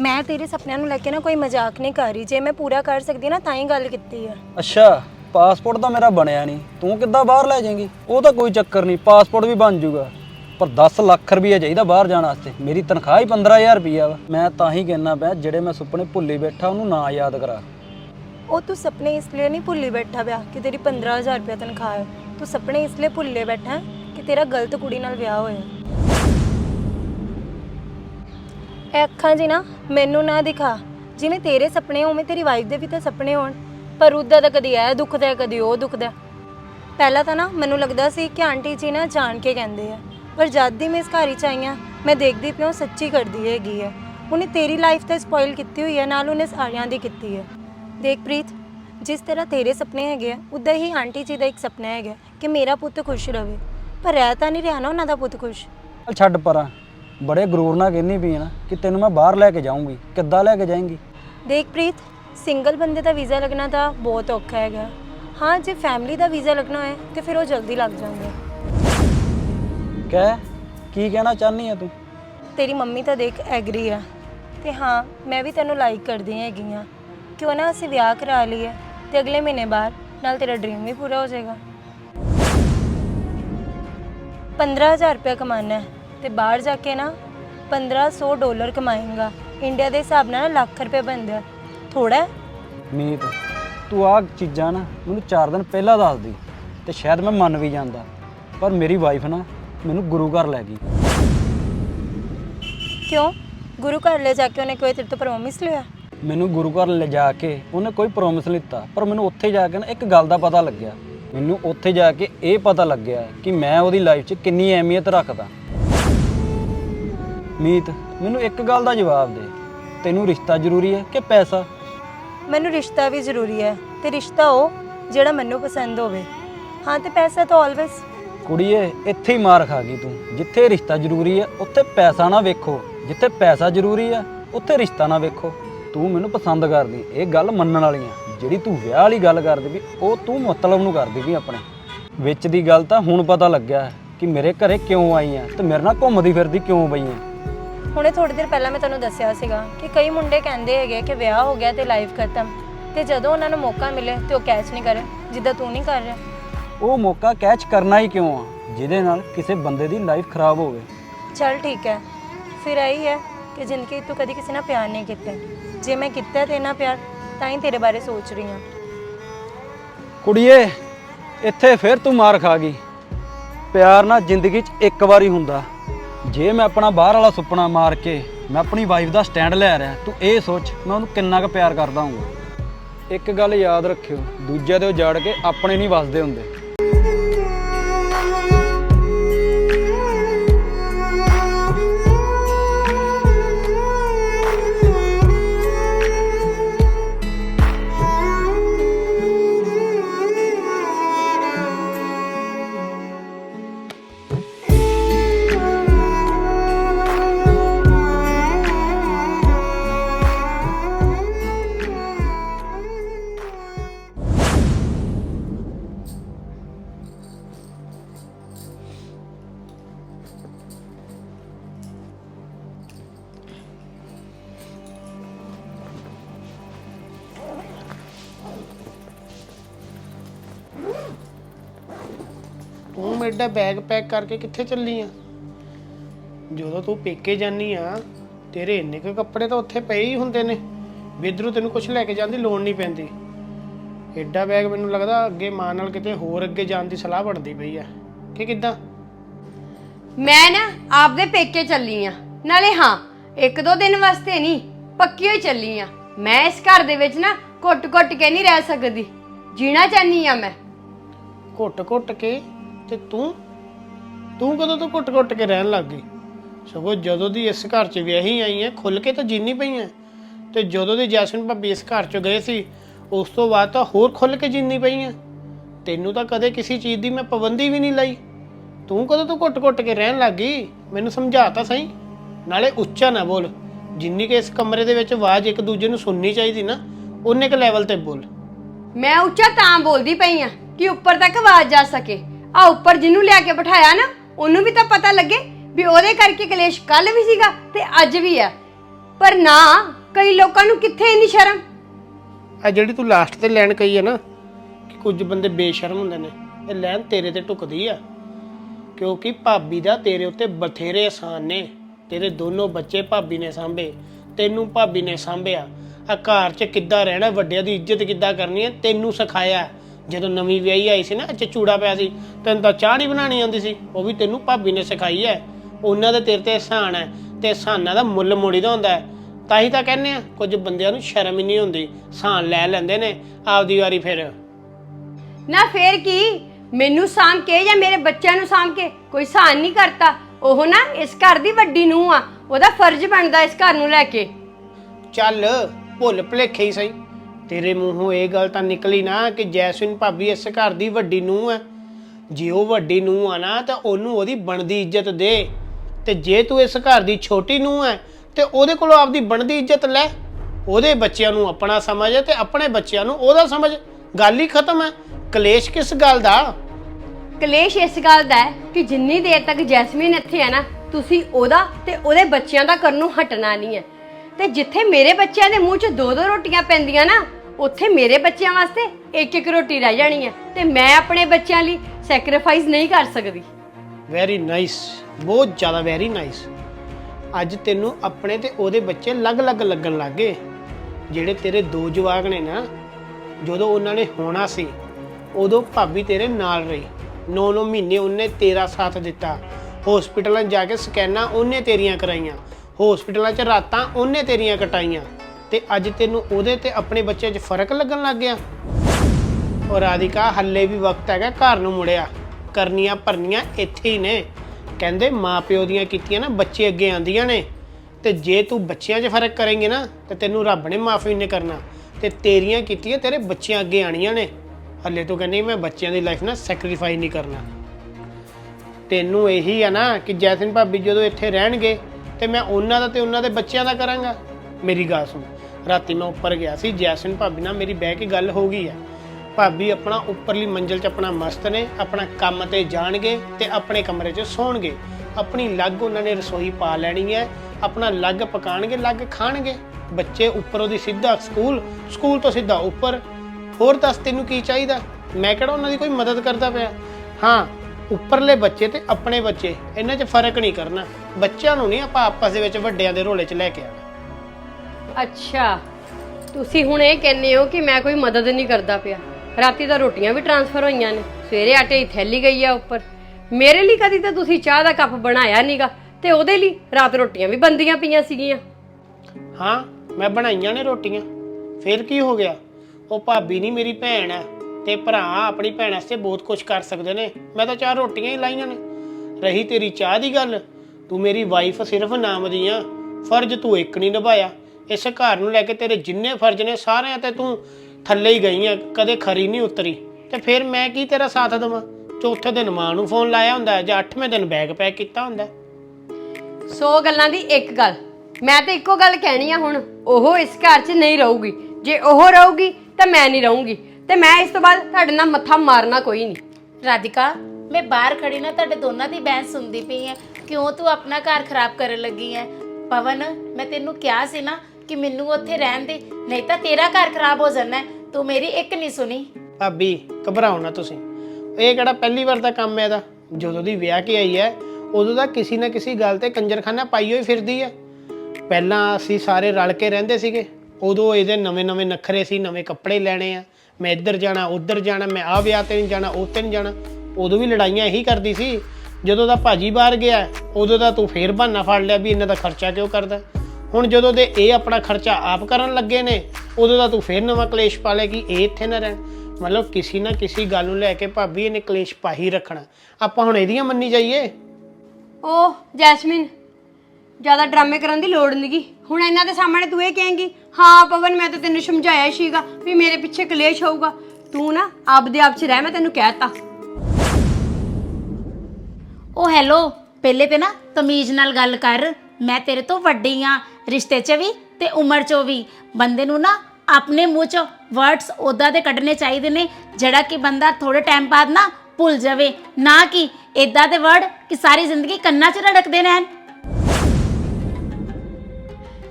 ਮੈਂ ਤੇਰੇ ਸੁਪਨਿਆਂ ਨੂੰ ਲੈ ਕੇ ਨਾ ਕੋਈ ਮਜ਼ਾਕ ਨਹੀਂ ਕਰ ਰਹੀ। ਜੇ ਮੈਂ ਪੂਰਾ ਕਰ ਸਕਦੀ ਨਾ ਤਾਂ ਹੀ ਗੱਲ ਕੀਤੀ ਹੈ ਅੱਛਾ। ਪਾਸਪੋਰਟ ਤਾਂ ਮੇਰਾ ਬਣਿਆ ਨਹੀਂ। ਤੂੰ ਕਿੱਦਾਂ ਬਾਹਰ ਲੈ ਜਾਏਂਗੀ? ਉਹ ਤਾਂ ਕੋਈ ਚੱਕਰ ਨਹੀਂ, ਪਾਸਪੋਰਟ ਵੀ ਬਣ ਜਾਊਗਾ ਪਰ 10 ਲੱਖ ਰੁਪਈਆ ਚਾਹੀਦਾ ਬਾਹਰ ਜਾਣ ਵਾਸਤੇ। ਮੇਰੀ ਤਨਖਾਹ ਹੀ 15000 ਰੁਪਈਆ ਵਾ। ਮੈਂ ਤਾਂ ਹੀ ਕਹਿਣਾ ਪਿਆ, ਜਿਹੜੇ ਮੈਂ ਸੁਪਨੇ ਭੁੱਲੀ ਬੈਠਾ, ਉਹਨੂੰ ਨਾ ਯਾਦ ਕਰਾ। ਉਹ ਤੂੰ ਸੁਪਨੇ ਇਸ ਲਈ ਨਹੀਂ ਭੁੱਲੀ ਬੈਠਾ ਪਿਆ ਕਿ ਤੇਰੀ 15000 ਰੁਪਏ ਤਨਖਾਹ ਹੈ ਤੂੰ ਸੁਪਨੇ ਇਸ ਲਈ ਭੁੱਲੇ ਬੈਠਾ ਕਿ ਤੇਰਾ ਗਲਤ ਕੁੜੀ ਨਾਲ ਵਿਆਹ ਹੋਇਆ। ਇਹ ਅੱਖਾਂ ਜੀ ਨਾ ਮੈਨੂੰ ਨਾ ਦਿਖਾ। ਜਿਵੇਂ ਤੇਰੇ ਸੁਪਨੇ ਉਵੇਂ ਤੇਰੀ ਵਾਈਫ ਦੇ ਵੀ ਤਾਂ ਸੁਪਨੇ ਹੋਣ। ਪਰ ਉਹਦਾ ਤਾਂ ਕਦੀ ਇਹ ਦੁਖਦਾ ਹੈ, ਕਦੀ ਉਹ ਦੁਖਦਾ ਹੈ। ਪਹਿਲਾਂ ਤਾਂ ਨਾ ਮੈਨੂੰ ਲੱਗਦਾ ਸੀ ਕਿ ਆਂਟੀ ਜੀ ਨਾ ਜਾਣ ਕੇ ਕਹਿੰਦੇ ਆ ਪਰ ਜਦ ਦੀ ਮੈਂ ਇਸ ਘਰ 'ਚ ਆਈ ਹਾਂ ਮੈਂ ਦੇਖਦੀ ਪਈ ਹਾਂ ਉਹ ਸੱਚੀ ਕਰਦੀ ਹੈਗੀ ਹੈ ਉਹਨੇ ਤੇਰੀ ਲਾਈਫ ਤਾਂ ਸਪੋਇਲ ਕੀਤੀ ਹੋਈ ਹੈ ਨਾਲ ਉਹਨੇ ਸਾਰਿਆਂ ਦੀ ਕੀਤੀ ਹੈ ਦੇਖ ਪ੍ਰੀਤ ਜਿਸ ਤਰ੍ਹਾਂ ਤੇਰੇ ਸੁਪਨੇ ਹੈਗੇ ਆ ਉਦਾਂ ਹੀ ਆਂਟੀ ਜੀ ਦਾ ਇੱਕ ਸੁਪਨਾ ਹੈਗਾ ਕਿ ਮੇਰਾ ਪੁੱਤ ਖੁਸ਼ ਰਵੇ। ਪਰ ਰਹਿ ਤਾਂ ਨਹੀਂ ਰਿਹਾ ਨਾ ਉਹਨਾਂ ਦਾ ਪੁੱਤ ਖੁਸ਼। ਚੱਲ ਛੱਡ ਪਰਾਂ ਬੜੇ ਗਰੂਰ ਨਾਲ ਕਹਿੰਦੀ ਪਈ ਨਾ ਕਿ ਤੈਨੂੰ ਮੈਂ ਬਾਹਰ ਲੈ ਕੇ ਜਾਊਂਗੀ ਕਿੱਦਾਂ ਲੈ ਕੇ ਜਾਏਂਗੀ? ਦੇਖ ਪ੍ਰੀਤ ਸਿੰਗਲ ਬੰਦੇ ਦਾ ਵੀਜ਼ਾ ਲੱਗਣਾ ਤਾਂ ਬਹੁਤ ਔਖਾ ਹੈਗਾ। ਹਾਂ ਜੇ ਫੈਮਿਲੀ ਦਾ ਵੀਜ਼ਾ ਲੱਗਣਾ ਹੈ ਤੇ ਫਿਰ ਉਹ ਜਲਦੀ ਲੱਗ ਜਾਂਦਾ ਹੈ ਕਹਿ ਕੀ ਕਹਿਣਾ ਚਾਹਨੀ ਆ ਤੂੰ? ਤੇਰੀ ਮੰਮੀ ਤਾਂ ਦੇਖ ਐਗਰੀ ਆ। ਤੇ ਹਾਂ ਮੈਂ ਵੀ ਤੈਨੂੰ ਲਾਈਕ ਕਰਦੀ ਹੈਗੀ ਆ। ਕਿਉਂ ਨਾ ਅਸੀਂ ਵਿਆਹ ਕਰਾ ਲਈਏ ਤੇ ਅਗਲੇ ਮਹੀਨੇ ਬਾਅਦ ਨਾਲ ਤੇਰਾ ਡ੍ਰੀਮ ਵੀ ਪੂਰਾ ਹੋ ਜਾਏਗਾ। 15000 ਰੁਪਏ ਕਮਾਨਾ ਹੈ ਤੇ ਬਾਹਰ ਜਾ ਕੇ ਨਾ 1500 ਡਾਲਰ ਕਮਾਏਗਾ। ਇੰਡੀਆ ਦੇ ਹਿਸਾਬ ਨਾਲ ਲੱਖ ਰੁਪਏ ਬਣਦਾ। ਹੈ। ਥੋੜਾ? ਮੀਤ ਤੂੰ ਆਹ ਚੀਜ਼ਾਂ ਨਾ ਮੈਨੂੰ 4 ਦਿਨ ਪਹਿਲਾਂ ਦੱਸਦੀ ਤੇ ਸ਼ਾਇਦ ਮੈਂ ਮੰਨ ਵੀ ਜਾਂਦਾ। ਪਰ ਮੇਰੀ ਵਾਈਫ ਨਾ ਮੈਨੂੰ ਗੁਰੂ ਘਰ ਲੈ ਗਈ। ਕਿਉਂ? ਗੁਰੂ ਘਰ ਲੈ ਜਾ ਕੇ ਉਹਨੇ ਕੋਈ ਤੇਰੇ ਤੋਂ ਪ੍ਰੋਮਿਸ ਲਿਆ? ਮੈਨੂੰ ਗੁਰੂ ਘਰ ਲੈ ਜਾ ਕੇ ਉਹਨੇ ਕੋਈ ਪ੍ਰੋਮਿਸ ਦਿੱਤਾ ਪਰ ਮੈਨੂੰ ਉੱਥੇ ਜਾ ਕੇ ਨਾ ਇੱਕ ਗੱਲ ਦਾ ਪਤਾ ਲੱਗਿਆ। ਮੈਨੂੰ ਉੱਥੇ ਜਾ ਕੇ ਇਹ ਪਤਾ ਲੱਗਿਆ ਕਿ ਮੈਂ ਉਹਦੀ ਲਾਈਫ 'ਚ ਕਿੰਨੀ ਅਹਿਮੀਅਤ ਰੱਖਦਾ। ਮੀਤ ਮੈਨੂੰ ਇੱਕ ਗੱਲ ਦਾ ਜਵਾਬ ਦੇ। ਤੈਨੂੰ ਰਿਸ਼ਤਾ ਜ਼ਰੂਰੀ ਹੈ ਕਿ ਪੈਸਾ? ਮੈਨੂੰ ਰਿਸ਼ਤਾ ਵੀ ਜ਼ਰੂਰੀ ਹੈ ਤੇ ਰਿਸ਼ਤਾ ਉਹ ਜਿਹੜਾ ਮੈਨੂੰ ਪਸੰਦ ਹੋਵੇ। ਹਾਂ ਤੇ ਪੈਸਾ ਤਾਂ ਆਲਵੇਸ ਕੁੜੀਏ, ਇੱਥੇ ਹੀ ਮਾਰ ਖਾ ਗਈ ਤੂੰ। ਜਿੱਥੇ ਰਿਸ਼ਤਾ ਜ਼ਰੂਰੀ ਹੈ, ਉੱਥੇ ਪੈਸਾ ਨਾ ਵੇਖੋ। ਜਿੱਥੇ ਪੈਸਾ ਜ਼ਰੂਰੀ ਹੈ, ਉੱਥੇ ਰਿਸ਼ਤਾ ਨਾ ਵੇਖੋ। ਤੂੰ ਮੈਨੂੰ ਪਸੰਦ ਕਰਦੀ, ਇਹ ਗੱਲ ਮੰਨਣ ਵਾਲੀ ਆ। ਜਿਹੜੀ ਤੂੰ ਵਿਆਹ ਵਾਲੀ ਗੱਲ ਕਰਦੀ ਵੀ, ਉਹ ਤੂੰ ਮਤਲਬ ਨੂੰ ਕਰਦੀ ਵੀ ਆਪਣੇ। ਵਿੱਚ ਦੀ ਗੱਲ ਤਾਂ ਹੁਣ ਪਤਾ ਲੱਗਿਆ ਕਿ ਮੇਰੇ ਘਰੇ ਕਿਉਂ ਆਈ ਆ ਤੇ ਮੇਰੇ ਨਾਲ ਘੁੰਮਦੀ ਫਿਰਦੀ ਕਿਉਂ ਪਈ ਆ। ਹੁਣੇ ਥੋੜੀ ਦੇਰ ਪਹਿਲਾਂ ਮੈਂ ਤੁਹਾਨੂੰ ਦੱਸਿਆ ਸੀਗਾ ਕਿ ਕਈ ਮੁੰਡੇ ਕਹਿੰਦੇ ਹੈਗੇ ਕਿ ਵਿਆਹ ਹੋ ਗਿਆ ਤੇ ਲਾਈਫ ਖਤਮ ਤੇ ਜਦੋਂ ਉਹਨਾਂ ਨੂੰ ਮੌਕਾ ਮਿਲੇ ਤੇ ਉਹ ਕੈਚ ਨਹੀਂ ਕਰੇ ਜਿੱਦਾਂ ਤੂੰ ਨਹੀਂ ਕਰ ਰਿਹਾ। ਉਹ ਮੌਕਾ ਕੈਚ ਕਰਨਾ ਹੀ ਕਿਉਂ ਆ? ਜਿਹਦੇ ਨਾਲ ਕਿਸੇ ਬੰਦੇ ਦੀ ਲਾਈਫ ਖਰਾਬ ਹੋਵੇ। ਚਲ ਠੀਕ ਹੈ। ਫਿਰ ਇਹੀ ਹੈ ਕਿ ਜ਼ਿੰਦਗੀ ਤੂੰ ਕਦੀ ਕਿਸੇ ਨਾਲ ਪਿਆਰ ਨਹੀਂ ਕੀਤਾ। ਜੇ ਮੈਂ ਕੀਤਾ ਤੇ ਨਾ ਪਿਆਰ ਤਾਂ ਹੀ ਤੇਰੇ ਬਾਰੇ ਸੋਚ ਰਹੀ ਹਾਂ। ਕੁੜੀਏ ਇੱਥੇ ਫਿਰ ਤੂੰ ਮਾਰ ਖਾ ਗਈ। ਪਿਆਰ ਨਾ ਜ਼ਿੰਦਗੀ 'ਚ ਇੱਕ ਵਾਰੀ ਹੁੰਦਾ। ਜੇ ਮੈਂ ਆਪਣਾ ਬਾਹਰ ਵਾਲਾ ਸੁਪਨਾ ਮਾਰ ਕੇ ਮੈਂ ਆਪਣੀ ਵਾਈਫ ਦਾ ਸਟੈਂਡ ਲੈ ਰਿਹਾ, ਤੂੰ ਇਹ ਸੋਚ ਮੈਂ ਉਹਨੂੰ ਕਿੰਨਾ ਕੁ ਪਿਆਰ ਕਰਦਾ ਹਾਂ ਇੱਕ ਗੱਲ ਯਾਦ ਰੱਖਿਓ, ਦੂਜਿਆਂ ਦੇ ਉਜਾੜ ਕੇ ਆਪਣੇ ਨਹੀਂ ਵੱਸਦੇ ਹੁੰਦੇ। ਤੂੰ ਮੇਰਾ ਬੈਗ ਪੈਕ ਕਰਕੇ ਕਿੱਥੇ ਚੱਲੀ ਆ? ਜਦੋਂ ਤੂੰ ਪੇਕੇ ਜਾਨੀ ਆ ਤੇਰੇ ਇੰਨੇ ਕੁ ਕੱਪੜੇ ਤਾਂ ਉੱਥੇ ਪਏ ਹੀ ਹੁੰਦੇ ਨੇ। ਵੀ ਇੱਧਰੋਂ ਤੈਨੂੰ ਕੁਝ ਲੈ ਕੇ ਜਾਣ ਦੀ ਲੋੜ ਨਹੀਂ ਪੈਂਦੀ। ਐਡਾ ਬੈਗ ਮੈਨੂੰ ਲੱਗਦਾ ਅੱਗੇ ਮਾਂ ਨਾਲ ਕਿਤੇ ਹੋਰ ਅੱਗੇ ਜਾਣ ਦੀ ਸਲਾਹ ਬਣਦੀ ਪਈ ਆ। ਕਿ ਕਿੱਦਾਂ? ਮੈਂ ਨਾ ਆਪਦੇ ਪੇਕੇ ਚੱਲੀ ਆ। ਨਾਲੇ ਹਾਂ ਇੱਕ ਦੋ ਦਿਨ ਵਾਸਤੇ ਨਹੀਂ ਪੱਕੀ ਹੋਈ ਚੱਲੀ ਆ। ਮੈਂ ਇਸ ਘਰ ਦੇ ਵਿੱਚ ਨਾ ਘੁੱਟ-ਘੁੱਟ ਕੇ ਨਹੀਂ ਰਹਿ ਸਕਦੀ। ਜੀਣਾ ਚਾਹਨੀ ਆ ਮੈਂ। ਘੁੱਟ-ਘੁੱਟ ਕੇ ਤੇ ਤੂੰ? ਤੂੰ ਕਦੋਂ ਤੋਂ ਘੁੱਟ-ਘੁੱਟ ਕੇ ਰਹਿਣ ਲੱਗ ਗਈ? ਸਗੋਂ ਜਦੋਂ ਦੀ ਇਸ ਘਰ 'ਚ ਵਿਆਹੀ ਆਈ ਹੈ ਖੁੱਲ ਕੇ ਤਾਂ ਜੀਣੀ ਪਈ ਹੈ ਤੇ ਜਦੋਂ ਦੀ ਜੈਸਮੀਨ ਭਾਬੀ ਇਸ ਘਰ 'ਚ ਗਏ ਸੀ, ਉਸ ਤੋਂ ਬਾਅਦ ਤਾਂ ਹੋਰ ਖੁੱਲ ਕੇ ਜੀਣੀ ਪਈ ਹੈ ਤੈਨੂੰ ਤਾਂ ਕਦੇ ਕਿਸੇ ਚੀਜ਼ ਦੀ ਮੈਂ ਪਾਬੰਦੀ ਵੀ ਨਹੀਂ ਲਾਈ। ਤੂੰ ਕਦੋਂ ਤੋਂ ਘੁੱਟ-ਘੁੱਟ ਕੇ ਰਹਿਣ ਲੱਗ ਗਈ? ਮੈਨੂੰ ਸਮਝਾ ਤਾਂ ਸਹੀ। ਨਾਲੇ ਉੱਚਾ ਨਾ ਬੋਲ। ਜਿੰਨੀ ਕਿ ਇਸ ਕਮਰੇ ਦੇ ਵਿੱਚ ਆਵਾਜ਼ ਇੱਕ ਦੂਜੇ ਨੂੰ ਸੁਣਨੀ ਚਾਹੀਦੀ ਨਾ ਉਨੇ ਕੁ ਲੈਵਲ ਤੇ ਬੋਲ। ਮੈਂ ਉੱਚਾ ਤਾਂ ਬੋਲਦੀ ਪਈ ਆ, ਕਿ ਉੱਪਰ ਤੱਕ ਆਵਾਜ਼ ਜਾ ਸਕੇ। ਆ ਉੱਪਰ ਜਿਹਨੂੰ ਲਿਆ ਕੇ ਬਿਠਾਇਆ ਨਾ, ਉਹਨੂੰ ਵੀ ਤਾਂ ਪਤਾ ਲੱਗੇ ਵੀ ਉਹਦੇ ਕਰਕੇ ਕਲੇਸ਼ ਕੱਲ ਵੀ ਸੀਗਾ ਤੇ ਅੱਜ ਵੀ ਆ। ਪਰ ਨਾ, ਕਈ ਲੋਕਾਂ ਨੂੰ ਕਿੱਥੇ ਇੰਨੀ ਸ਼ਰਮ? ਆ ਜਿਹੜੀ ਤੂੰ ਲਾਸਟ ਤੇ ਲੈਣ ਕਹੀ ਹੈ ਨਾ, ਕਿ ਕੁਝ ਬੰਦੇ ਬੇਸ਼ਰਮ ਹੁੰਦੇ ਨੇ, ਇਹ ਲੈਣ ਤੇਰੇ ਤੇ ਟੁਕਦੀ ਆ। ਕਿਉਂਕਿ ਭਾਬੀ ਦਾ ਤੇਰੇ ਉੱਤੇ ਬਥੇਰੇ ਆਸਾਨ ਨੇ, ਤੇਰੇ ਦੋਨੋਂ ਬੱਚੇ ਭਾਬੀ ਨੇ ਸਾਂਭੇ, ਤੈਨੂੰ ਭਾਬੀ ਨੇ ਸਾਂਭਿਆ। ਆ ਘਰ 'ਚ ਕਿੱਦਾਂ ਰਹਿਣਾ, ਵੱਡਿਆਂ ਦੀ ਇੱਜ਼ਤ ਕਿੱਦਾਂ ਕਰਨੀ ਹੈ ਤੈਨੂੰ ਸਿਖਾਇਆ। ਜਦੋਂ ਨਵੀਂ ਵਿਆਹੀ ਆਈ ਸੀ ਨਾ ਅੱਜ ਚੂੜਾ ਪਿਆ ਸੀ ਤੈਨੂੰ ਤਾਂ ਚਾਹ ਨਹੀਂ ਬਣਾਣੀ ਆਉਂਦੀ ਸੀ। ਉਹ ਵੀ ਤੈਨੂੰ ਭਾਬੀ ਨੇ ਸਿਖਾਈ ਹੈ ਉਹਨਾਂ ਦੇ ਤੇਰੇ ਤੇ ਆਸਾਨ ਹੈ ਤੇ ਆਸਾਨਾਂ ਦਾ ਮੁੱਲ ਮੋੜੀਦਾ ਹੁੰਦਾ ਹੈ ਤਾਂ ਹੀ ਤਾਂ ਕਹਿੰਦੇ ਆ ਕੁਝ ਬੰਦਿਆਂ ਨੂੰ ਸ਼ਰਮ ਹੀ ਨਹੀਂ ਹੁੰਦੀ। ਸਾਨ ਲੈ ਲੈਂਦੇ ਨੇ ਆਪਦੀ ਵਾਰੀ ਫਿਰ। ਨਾ ਫੇਰ ਕੀ? ਮੈਨੂੰ ਸਾਂਭ ਕੇ ਜਾਂ ਮੇਰੇ ਬੱਚਿਆਂ ਨੂੰ ਸਾਂਭ ਕੇ? ਕੋਈ ਸਹਾਨ ਨਹੀਂ ਕਰਤਾ। ਉਹ ਨਾ ਇਸ ਘਰ ਦੀ ਵੱਡੀ ਨੂੰਹ ਆ। ਉਹਦਾ ਫਰਜ਼ ਬਣਦਾ ਇਸ ਘਰ ਨੂੰ ਲੈ ਕੇ। ਚੱਲ ਭੁੱਲ ਭੁਲੇਖੇ ਹੀ ਸਹੀ। ਤੇਰੇ ਮੂੰਹੋਂ ਇਹ ਗੱਲ ਤਾਂ ਨਿਕਲੀ ਨਾ ਕਿ ਜੈਸਮੀਨ ਭਾਬੀ ਇਸ ਘਰ ਦੀ ਵੱਡੀ ਨੂੰਹ ਹੈ ਜੇ ਉਹ ਵੱਡੀ ਨੂੰਹ ਆ ਨਾ, ਤਾਂ ਉਹਨੂੰ ਉਹਦੀ ਬਣਦੀ ਇੱਜ਼ਤ ਦੇ। ਤੇ ਜੇ ਤੂੰ ਇਸ ਘਰ ਦੀ ਛੋਟੀ ਨੂੰਹ ਹੈ ਤੇ ਉਹਦੇ ਕੋਲੋਂ ਆਪਦੀ ਬਣਦੀ ਇੱਜ਼ਤ ਲੈ। ਉਹਦੇ ਬੱਚਿਆਂ ਨੂੰ ਆਪਣਾ ਸਮਝ, ਤੇ ਆਪਣੇ ਬੱਚਿਆਂ ਨੂੰ ਉਹਦਾ ਸਮਝ। ਗੱਲ ਹੀ ਖਤਮ ਹੈ ਕਲੇਸ਼ ਕਿਸ ਗੱਲ ਦਾ? ਕਲੇਸ਼ ਇਸ ਗੱਲ ਦਾ ਹੈ ਕਿ ਜਿੰਨੀ ਦੇਰ ਤੱਕ ਜੈਸਮੀਨ ਇੱਥੇ ਹੈ ਨਾ, ਤੁਸੀਂ ਉਹਦਾ ਤੇ ਉਹਦੇ ਬੱਚਿਆਂ ਦਾ ਕਰਨ ਨੂੰ ਹਟਣਾ ਨਹੀਂ ਹੈ। ਤੇ ਜਿੱਥੇ ਮੇਰੇ ਬੱਚਿਆਂ ਦੇ ਮੂੰਹ 'ਚ ਦੋ ਦੋ ਰੋਟੀਆਂ ਪੈਂਦੀਆਂ ਨਾ ਉੱਥੇ ਮੇਰੇ ਬੱਚਿਆਂ ਵਾਸਤੇ ਇੱਕ ਇੱਕ ਰੋਟੀ ਰਹਿ ਜਾਣੀ ਹੈ ਤੇ ਮੈਂ ਆਪਣੇ ਬੱਚਿਆਂ ਲਈ ਸੈਕਰੀਫਾਈਸ ਨਹੀਂ ਕਰ ਸਕਦੀ। ਵੈਰੀ ਨਾਈਸ ਬਹੁਤ ਜ਼ਿਆਦਾ ਵੈਰੀ ਨਾਈਸ ਅੱਜ ਤੈਨੂੰ ਆਪਣੇ ਤੇ ਉਹਦੇ ਬੱਚੇ ਅਲੱਗ-ਅਲੱਗ ਲੱਗਣ ਲੱਗੇ ਜਿਹੜੇ ਤੇਰੇ ਦੋ ਜਵਾਕ ਨੇ ਨਾ, ਜਦੋਂ ਉਹਨਾਂ ਨੇ ਹੋਣਾ ਸੀ, ਉਦੋਂ ਭਾਬੀ ਤੇਰੇ ਨਾਲ ਰਹੀ। 9-9 ਮਹੀਨੇ ਉਹਨੇ ਤੇਰਾ ਸਾਥ ਦਿੱਤਾ। ਹਸਪੀਟਲਾਂ 'ਚ ਜਾ ਕੇ ਸਕੈਨਾਂ ਉਹਨੇ ਤੇਰੀਆਂ ਕਰਾਈਆਂ। ਹਸਪੀਟਲਾਂ 'ਚ ਰਾਤਾਂ ਉਹਨੇ ਤੇਰੀਆਂ ਕਟਾਈਆਂ। ਤੇ ਅੱਜ ਤੈਨੂੰ ਉਹਦੇ ਤੇ ਆਪਣੇ ਬੱਚੇ 'ਚ ਫ਼ਰਕ ਲੱਗਣ ਲੱਗ ਗਿਆ। ਔਰ ਰਾਧਿਕਾ ਹੱਲੇ ਵੀ ਵਕਤ ਹੈਗਾ ਘਰ ਨੂੰ ਮੁੜਿਆ। ਕਰਨੀਆਂ ਭਰਨੀਆਂ ਇੱਥੇ ਹੀ ਨੇ। ਕਹਿੰਦੇ ਮਾਪਿਓ ਦੀਆਂ ਕੀਤੀਆਂ ਨਾ ਬੱਚੇ ਅੱਗੇ ਆਂਦੀਆਂ ਨੇ। ਤੇ ਜੇ ਤੂੰ ਬੱਚਿਆਂ 'ਚ ਫ਼ਰਕ ਕਰੇਂਗੇ ਨਾ, ਤੇ ਤੈਨੂੰ ਰੱਬ ਨੇ ਮਾਫੀ ਨਹੀਂ ਕਰਨਾ। ਤੇ ਤੇਰੀਆਂ ਕੀਤੀਆਂ ਤੇਰੇ ਬੱਚਿਆਂ ਅੱਗੇ ਆਣੀਆਂ ਨੇ। ਹੱਲੇ ਤੂੰ ਕਹਿੰਦੀ ਮੈਂ ਬੱਚਿਆਂ ਦੀ ਲਾਈਫ ਨਾਲ ਸੈਕਰੀਫਾਈ ਨਹੀਂ ਕਰਨਾ। ਤੈਨੂੰ ਇਹੀ ਆ ਨਾ ਕਿ ਜੈਸਨ ਭਾਬੀ ਜਦੋਂ ਇੱਥੇ ਰਹਿਣਗੇ, ਤੇ ਮੈਂ ਉਹਨਾਂ ਦਾ ਤੇ ਉਹਨਾਂ ਦੇ ਬੱਚਿਆਂ ਦਾ ਕਰਾਂਗਾ। ਮੇਰੀ ਗੱਲ ਸੁਣ। ਰਾਤੀ ਮੈਂ ਉੱਪਰ ਗਿਆ ਸੀ, ਜੈਸਨ ਭਾਬੀ ਨਾਲ ਮੇਰੀ ਬਹਿ ਕੇ ਗੱਲ ਹੋ ਗਈ ਹੈ। ਭਾਬੀ ਆਪਣਾ ਉੱਪਰਲੀ ਮੰਜ਼ਲ 'ਚ ਆਪਣਾ ਮਸਤ ਨੇ, ਆਪਣਾ ਕੰਮ ਤੇ ਜਾਣਗੇ ਤੇ ਆਪਣੇ ਕਮਰੇ 'ਚ ਸੌਣਗੇ। ਆਪਣੀ ਲੱਗ ਉਹਨਾਂ ਨੇ ਰਸੋਈ ਪਾ ਲੈਣੀ ਹੈ, ਆਪਣਾ ਲੱਗ ਪਕਾਣਗੇ, ਲੱਗ ਖਾਣਗੇ। ਬੱਚੇ ਉੱਪਰੋਂ ਦੀ ਸਿੱਧਾ ਸਕੂਲ ਸਕੂਲ ਤੋਂ ਸਿੱਧਾ ਉੱਪਰ। ਹੋਰ ਦੱਸ ਤੈਨੂੰ ਕੀ ਚਾਹੀਦਾ? ਮੈਂ ਕਿਹੜਾ ਉਹਨਾਂ ਦੀ ਕੋਈ ਮਦਦ ਕਰਦਾ ਪਿਆ? ਹਾਂ, ਉੱਪਰਲੇ ਬੱਚੇ ਤੇ ਆਪਣੇ ਬੱਚੇ, ਇਹਨਾਂ 'ਚ ਫ਼ਰਕ ਨਹੀਂ ਕਰਨਾ। ਬੱਚਿਆਂ ਨੂੰ ਨਹੀਂ ਆਪਾਂ ਆਪਸ ਦੇ ਵਿੱਚ ਵੱਡਿਆਂ ਦੇ ਰੋਲੇ 'ਚ ਲੈ ਕੇ ਆਣਾ ਅੱਛਾ। ਤੁਸੀਂ ਹੁਣ ਇਹ ਕਹਿੰਦੇ ਹੋ ਕਿ ਮੈਂ ਕੋਈ ਮਦਦ ਨਹੀਂ ਕਰਦਾ ਪਿਆ। ਰਾਤੀ ਤਾਂ ਰੋਟੀਆਂ ਵੀ ਟਰਾਂਸਫਰ ਹੋਈਆਂ ਨੇ। ਸਵੇਰੇ ਆਟੇ ਦੀ ਥੈਲੀ ਗਈ ਆ ਉੱਪਰ। ਮੇਰੇ ਲਈ ਕਦੀ ਤਾਂ ਤੁਸੀਂ ਚਾਹ ਦਾ ਕੱਪ ਬਣਾਇਆ ਨਹੀਂਗਾ ਤੇ ਉਹਦੇ ਲਈ ਰਾਤ ਰੋਟੀਆਂ ਵੀ ਬੰਦੀਆਂ ਪਈਆਂ ਸੀਗੀਆਂ। ਹਾਂ, ਮੈਂ ਬਣਾਈਆਂ ਨੇ ਰੋਟੀਆਂ। ਫਿਰ ਕੀ ਹੋ ਗਿਆ? ਉਹ ਭਾਬੀ ਨਹੀਂ ਮੇਰੀ ਭੈਣ ਹੈ ਤੇ ਭਰਾ ਆਪਣੀ ਭੈਣ ਵਾਸਤੇ ਬਹੁਤ ਕੁਝ ਕਰ ਸਕਦੇ ਨੇ। ਮੈਂ ਤਾਂ ਚਾਰ ਰੋਟੀਆਂ ਹੀ ਲਾਈਆਂ ਨੇ। ਰਹੀ ਤੇਰੀ ਚਾਹ ਦੀ ਗੱਲ, ਤੂੰ ਮੇਰੀ ਵਾਈਫ ਸਿਰਫ ਨਾਮ ਦੀ ਆ ਫਰਜ਼ ਤੂੰ ਇੱਕ ਨਹੀਂ ਨਿਭਾਇਆ। ਇਸ ਘਰ ਨੂੰ ਲੈ ਕੇ ਤੇਰੇ ਜਿੰਨੇ ਫਰਜ਼ ਨੇ ਸਾਰਿਆਂ ਤੇ ਤੂੰ ਥੱਲੇ ਹੀ ਗਈ ਆ ਕਦੇ ਖਰੀ ਨਹੀਂ ਉਤਰੀ। ਤੇ ਫਿਰ ਮੈਂ ਕੀ ਤੇਰਾ ਸਾਥ ਦੇਵਾਂ? ਚੌਥੇ ਦਿਨ ਮਾਂ ਨੂੰ ਫੋਨ ਲਾਇਆ ਹੁੰਦਾ ਜਾਂ ਅੱਠਵੇਂ ਦਿਨ ਬੈਗ ਪੈਕ ਕੀਤਾ ਹੁੰਦਾ। ਸੌ ਗੱਲਾਂ ਦੀ ਇੱਕ ਗੱਲ। ਮੈਂ ਤਾਂ ਇੱਕੋ ਗੱਲ ਕਹਿਣੀ ਆ ਹੁਣ ਉਹ ਇਸ ਘਰ 'ਚ ਨਹੀਂ ਰਹੂਗੀ। ਜੇ ਉਹ ਰਹੂਗੀ ਤਾਂ ਮੈਂ ਨਹੀਂ ਰਹੂੰਗੀ। ਤੇ ਮੈਂ ਇਸ ਤੋਂ ਬਾਅਦ ਤੁਹਾਡੇ ਨਾਲ ਮੱਥਾ ਮਾਰਨਾ ਕੋਈ ਨਹੀਂ। ਰਾਧਿਕਾ ਮੈਂ ਬਾਹਰ ਖੜੀ ਨਾ ਤੁਹਾਡੇ ਦੋਨਾਂ ਦੀ ਬਹਿਸ ਸੁਣਦੀ ਪਈ ਐ ਕਿਉਂ ਤੂੰ ਆਪਣਾ ਘਰ ਖਰਾਬ ਕਰਨ ਲੱਗੀ ਐ? ਪਵਨ ਮੈਂ ਤੈਨੂੰ ਕਿਹਾ ਸੀ ਨਾ ਕਿ ਮੈਨੂੰ ਉੱਥੇ ਰਹਿਣ ਦੇ, ਨਹੀਂ ਤਾਂ ਤੇਰਾ ਘਰ ਖਰਾਬ ਹੋ ਜਾਣਾ ਹੈ। ਤੂੰ ਮੇਰੀ ਇੱਕ ਨਹੀਂ ਸੁਣੀ। ਭਾਬੀ, ਘਬਰਾਓ ਨਾ ਤੁਸੀਂ। ਇਹ ਕਿਹੜਾ ਪਹਿਲੀ ਵਾਰ ਦਾ ਕੰਮ ਹੈ ਇਹਦਾ? ਜਦੋਂ ਦੀ ਵਿਆਹ ਕੇ ਆਈ ਹੈ, ਉਦੋਂ ਦਾ ਕਿਸੇ ਨਾ ਕਿਸੇ ਗੱਲ ਤੇ ਕੰਜਰਖਾਨਾ ਪਾਈ ਹੋਈ ਫਿਰਦੀ ਹੈ। ਪਹਿਲਾਂ ਅਸੀਂ ਸਾਰੇ ਰਲ ਕੇ ਰਹਿੰਦੇ ਸੀਗੇ। ਉਦੋਂ ਇਹਦੇ ਨਵੇਂ-ਨਵੇਂ ਨਖਰੇ ਸੀ, ਨਵੇਂ ਕੱਪੜੇ ਲੈਣੇ ਆ। ਮੈਂ ਇੱਧਰ ਜਾਣਾ, ਉੱਧਰ ਜਾਣਾ, ਮੈਂ ਆ ਵਿਆਹ ਤੇ ਨਹੀਂ ਜਾਣਾ, ਉਹ ਤੇ ਨਹੀਂ ਜਾਣਾ। ਉਦੋਂ ਵੀ ਲੜਾਈਆਂ ਇਹੀ ਕਰਦੀ ਸੀ। ਜਦੋਂ ਦਾ ਭਾਜੀ ਬਾਹਰ ਗਿਆ, ਉਦੋਂ ਦਾ ਤੂੰ ਫੇਰ ਬਹਾਨਾ ਫੜ ਲਿਆ ਵੀ ਇਹਨਾਂ ਦਾ ਖਰਚਾ ਕਿਉਂ ਕਰਦਾ? ਹੁਣ ਜਦੋਂ ਦੇ ਇਹ ਆਪਣਾ ਖਰਚਾ ਆਪ ਕਰਨ ਲੱਗੇ ਨੇ ਉਦੋਂ ਦਾ ਤੂੰ ਫੇਰ ਨਵਾਂ ਕਲੇਸ਼ ਪਾ ਲਿਆ ਕਿ ਇਹ ਇੱਥੇ ਨਾ ਰਹਿਣ ਮਤਲਬ ਕਿਸੇ ਨਾ ਕਿਸੇ ਗੱਲ ਨੂੰ ਲੈ ਕੇ ਭਾਬੀ ਇਹਨੇ ਕਲੇਸ਼ ਪਾ ਹੀ ਰੱਖਣਾ। ਆਪਾਂ ਹੁਣ ਇਹਦੀਆਂ ਮੰਨੀ ਜਾਈਏ? ਓ ਜੈਸਮੀਨ ਜ਼ਿਆਦਾ ਡਰਾਮੇ ਕਰਨ ਦੀ ਲੋੜ ਨਹੀਂਗੀ ਹੁਣ ਇਹਨਾਂ ਦੇ ਸਾਹਮਣੇ ਤੂੰ ਇਹ ਕਹੇਂਗੀ ਹਾਂ ਪਵਨ ਮੈਂ ਤਾਂ ਤੈਨੂੰ ਸਮਝਾਇਆ ਹੀ ਸੀਗਾ ਵੀ ਮੇਰੇ ਪਿੱਛੇ ਕਲੇਸ਼ ਹੋਊਗਾ। ਤੂੰ ਨਾ ਆਪਦੇ ਆਪ 'ਚ ਰਹਿ ਮੈਂ ਤੈਨੂੰ ਕਹਿਤਾ ਉਹ ਹੈਲੋ ਪਹਿਲੇ ਤੇ ਨਾ ਤਮੀਜ਼ ਨਾਲ ਗੱਲ ਕਰ। ਮੈਂ ਤੇਰੇ ਤੋਂ ਵੱਡੀ ਆ। ਰਿਸ਼ਤੇ 'ਚ ਵੀ ਤੇ ਉਮਰ 'ਚ ਵੀ। ਬੰਦੇ ਨੂੰ ਨਾ ਆਪਣੇ ਮੂੰਹ 'ਚ ਵਰਡਸ ਉਦਾਂ ਦੇ ਕੱਢਣੇ ਚਾਹੀਦੇ ਨੇ ਜਿਹੜਾ ਕਿ ਬੰਦਾ ਥੋੜੇ ਟਾਈਮ ਬਾਅਦ ਨਾ ਭੁੱਲ ਜਾਵੇ। ਨਾ ਕਿ ਇਦਾਂ ਦੇ ਵਰਡ ਕਿ ਸਾਰੀ ਜ਼ਿੰਦਗੀ ਕੰਨਾਂ 'ਚ ਰੜਕਦੇ ਰਹਿਣ।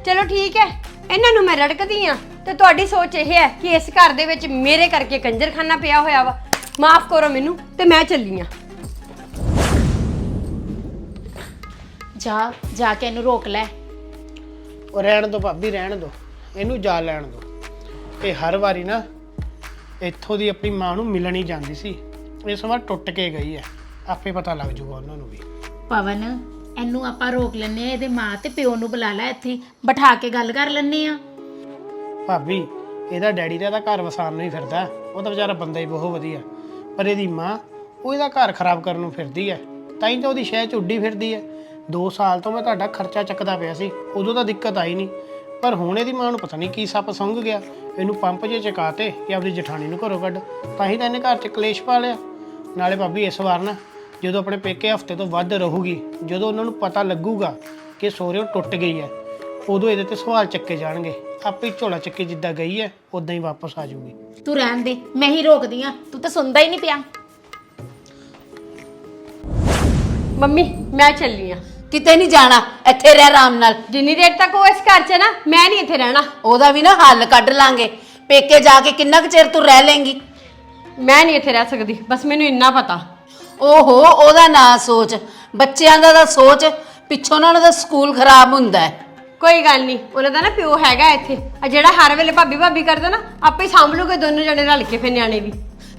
ਚਲੋ ਠੀਕ ਹੈ ਇਹਨਾਂ ਨੂੰ ਮੈਂ ਰੜਕਦੀ ਆ ਤੇ ਤੁਹਾਡੀ ਸੋਚ ਇਹ ਹੈ ਕਿ ਇਸ ਘਰ ਦੇ ਵਿੱਚ ਮੇਰੇ ਕਰਕੇ ਕੰਜਰਖਾਨਾ ਪਿਆ ਹੋਇਆ ਵਾ। ਮਾਫ ਕਰੋ ਮੈਨੂੰ ਤੇ ਮੈਂ ਚੱਲੀ ਆ ਜਾ ਜਾ ਕੇ ਇਹਨੂੰ ਰੋਕ ਲੈ। ਉਹ ਰਹਿਣ ਦੋ ਭਾਬੀ ਰਹਿਣ ਦੋ। ਇਹਨੂੰ ਜਾ ਲੈਣ ਦੋ। ਇਹ ਹਰ ਵਾਰੀ ਨਾ ਇੱਥੋਂ ਦੀ ਆਪਣੀ ਮਾਂ ਨੂੰ ਮਿਲਣ ਹੀ ਜਾਂਦੀ ਸੀ। ਇਸ ਵਾਰ ਟੁੱਟ ਕੇ ਗਈ ਹੈ। ਆਪੇ ਪਤਾ ਲੱਗ ਜੂਗਾ ਉਹਨਾਂ ਨੂੰ ਵੀ। ਪਵਨ ਇਹਨੂੰ ਆਪਾਂ ਰੋਕ ਲੈਨੇ ਆ ਇਹਦੇ ਮਾਂ ਤੇ ਪਿਓ ਨੂੰ ਬੁਲਾ ਲੈ ਇੱਥੇ। ਬਿਠਾ ਕੇ ਗੱਲ ਕਰ ਲੈਨੇ ਆ ਭਾਬੀ ਇਹਦਾ ਡੈਡੀ ਤਾਂ ਇਹਦਾ ਘਰ ਵਸਾਉਣ ਨੂੰ ਹੀ ਫਿਰਦਾ ਉਹ ਤਾਂ ਵਿਚਾਰਾ ਬੰਦਾ ਹੀ ਬਹੁਤ ਵਧੀਆ। ਪਰ ਇਹਦੀ ਮਾਂ ਉਹ ਇਹਦਾ ਘਰ ਖਰਾਬ ਕਰਨ ਨੂੰ ਫਿਰਦੀ ਹੈ। ਤਾਂ ਹੀ ਤਾਂ ਉਹਦੀ ਸ਼ਹਿ ਚ ਉੱਡੀ ਫਿਰਦੀ ਹੈ। 2 ਸਾਲ ਤੋਂ ਮੈਂ ਤੁਹਾਡਾ ਖਰਚਾ ਚੱਕਦਾ ਪਿਆ ਸੀ, ਉਦੋਂ ਤਾਂ ਦਿੱਕਤ ਆਈ ਨਹੀਂ। ਪਰ ਹੁਣ ਇਹਦੀ ਮਾਂ ਨੂੰ ਪਤਾ ਨਹੀਂ ਕੀ ਸੱਪ ਸੁੰਘ ਗਿਆ। ਇਹਨੂੰ ਪੰਪ 'ਚ ਚਕਾਤੇ ਕਿ ਆਪਣੀ ਜਠਾਣੀ ਨੂੰ ਘਰੋਂ ਕੱਢ, ਤਾਂ ਹੀ ਤਾਂ ਇਹਨੇ ਘਰ 'ਚ ਕਲੇਸ਼ ਪਾ ਲਿਆ। ਨਾਲੇ ਭਾਬੀ, ਇਸ ਵਾਰ ਨਾ ਜਦੋਂ ਆਪਣੇ ਪੇਕੇ ਹਫ਼ਤੇ ਤੋਂ ਵੱਧ ਰਹੂਗੀ, ਜਦੋਂ ਉਹਨਾਂ ਨੂੰ ਪਤਾ ਲੱਗੂਗਾ ਕਿ ਸੋਹਰਿਓ ਟੁੱਟ ਗਈ ਹੈ, ਉਦੋਂ ਇਹਦੇ ਤੇ ਸਵਾਲ ਚੱਕੇ ਜਾਣਗੇ। ਆਪੇ ਹੀ ਝੋਲਾ ਚੱਕੇ ਜਿੱਦਾਂ ਗਈ ਹੈ, ਉਦਾਂ ਹੀ ਵਾਪਸ ਆ ਜਾਊਗੀ। ਤੂੰ ਰਹਿਣ ਦੇ, ਮੈਂ ਹੀ ਰੋਕਦੀ ਆ ਤੂੰ ਤਾਂ ਸੁਣਦਾ ਹੀ ਨਹੀਂ ਪਿਆ। ਮੰਮੀ ਮੈਂ ਚੱਲੀ ਆ। ਕਿਤੇ ਨਹੀਂ ਜਾਣਾ ਇੱਥੇ ਰਹਿ ਆਰਾਮ ਨਾਲ। ਜਿੰਨੀ ਦੇਰ ਤੱਕ ਉਹ ਇਸ ਘਰ 'ਚ ਹੈ ਨਾ ਮੈਂ ਨਹੀਂ ਇੱਥੇ ਰਹਿਣਾ। ਉਹਦਾ ਵੀ ਨਾ ਹੱਲ ਕੱਢ ਲਾਂਗੇ। ਪੇਕੇ ਜਾ ਕੇ ਕਿੰਨਾ ਕੁ ਚਿਰ ਤੂੰ ਰਹਿ ਲੇਂਗੀ? ਮੈਂ ਨਹੀਂ ਇੱਥੇ ਰਹਿ ਸਕਦੀ ਬਸ ਮੈਨੂੰ ਇੰਨਾ ਪਤਾ। ਓਹੋ ਉਹਦਾ ਨਾ ਸੋਚ। ਬੱਚਿਆਂ ਦਾ ਤਾਂ ਸੋਚ ਪਿੱਛੋਂ ਉਹਨਾਂ ਦਾ ਸਕੂਲ ਖਰਾਬ ਹੁੰਦਾ ਹੈ। ਕੋਈ ਗੱਲ ਨਹੀਂ ਉਹਨਾਂ ਦਾ ਨਾ ਪਿਓ ਹੈਗਾ ਇੱਥੇ। ਆ ਜਿਹੜਾ ਹਰ ਵੇਲੇ ਭਾਬੀ ਭਾਬੀ ਕਰਦਾ ਨਾ ਆਪੇ ਸਾਂਭ ਲੂਗੇ ਦੋਨੋਂ ਜਣੇ ਰਲ ਕੇ ਫਿਰ ਨਿਆਣੇ ਵੀ।